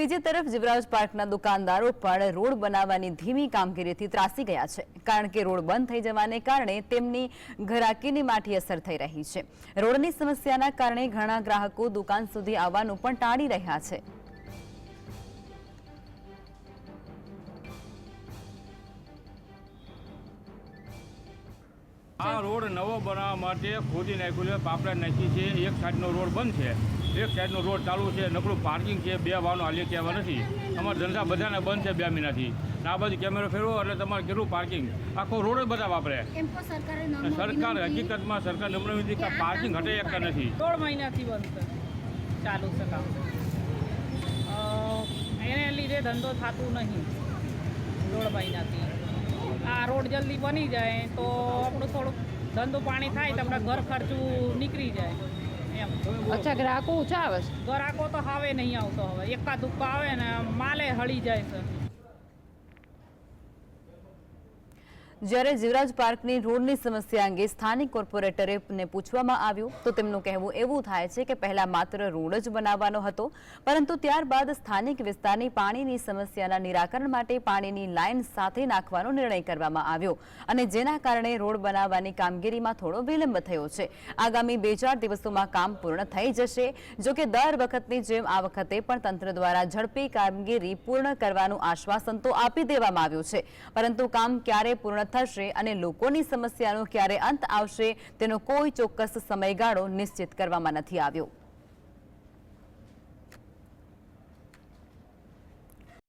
બીજી તરફ જીવરાજ પાર્કના દુકાનદારો પણ રોડ બનાવવાની ધીમી કામગીરીથી ત્રાસી ગયા છે, કારણ કે રોડ બંધ થઈ જવાને કારણે તેમની ઘરાકીની માઠી અસર થઈ રહી છે. રોડની સમસ્યાના કારણે ઘણા ગ્રાહકો દુકાન સુધી આવવાનું પણ ટાળી રહ્યા છે. આ રોડ નવો બનાવવા માટે ખોદી નાખ્યું છે પાપડા નાખી છે, એક સાઈડનો રોડ બંધ છે. એક સાઈડનો રોડ ચાલુ છે નકરું પાર્કિંગ છે બે વાહનો હાલી કહેવા નથી. અમારા ધંધા બધાને બંધ છે બે મહિનાથી આ બાજુ કેમેરો ફેરવો એટલે તમારે કેટલું પાર્કિંગ આખો રોડ જ બધા વાપરે. સરકારે હકીકતમાં સરકાર નમ્ર વિનંતી કે પાર્કિંગ હટે એકતા નથી. દોઢ મહિનાથી બંધ ચાલુ છે કામ. એને લીધે ધંધો થતું નહીં. દોઢ મહિનાથી. આ રોડ જલ્દી બની જાય તો આપણું થોડુંક ધંધો પાણી થાય તો આપણા ઘર ખર્ચું નીકળી જાય. એમ. અચ્છા ગ્રાહકો ઓછા આવે છે? ગ્રાહકો તો હવે નહીં આવતો હવે. એકા દુક્કા આવે ને માલે હળી જાય છે. જ્યારે જીવરાજ પાર્કની રોડની સમસ્યા અંગે સ્થાનિક કોર્પોરેટરે પૂછવામાં આવ્યું, તો તેમનું કહેવું એવું થાય છે કે પહેલા માત્ર રોડ જ બનાવવાનો હતો, પરંતુ ત્યારબાદ સ્થાનિક વિસ્તારની પાણીની સમસ્યાના નિરાકરણ માટે પાણીની લાઇન સાથે નાખવાનો નિર્ણય કરવામાં આવ્યો અને જેના કારણે રોડ બનાવવાની કામગીરીમાં થોડો વિલંબ થયો છે. આગામી બે ચાર દિવસોમાં કામ પૂર્ણ થઈ જશે જોકે દર વખતની જેમ આ વખતે પણ તંત્ર દ્વારા ઝડપી કામગીરી પૂર્ણ કરવાનું આશ્વાસન તો આપી દેવામાં આવ્યું છે, પરંતુ કામ ક્યારે પૂર્ણ થશે અને લોકોની સમસ્યાનો ક્યારે અંત આવશે તેનો કોઈ ચોક્કસ સમયગાળો નિશ્ચિત કરવામાં નથી આવ્યો.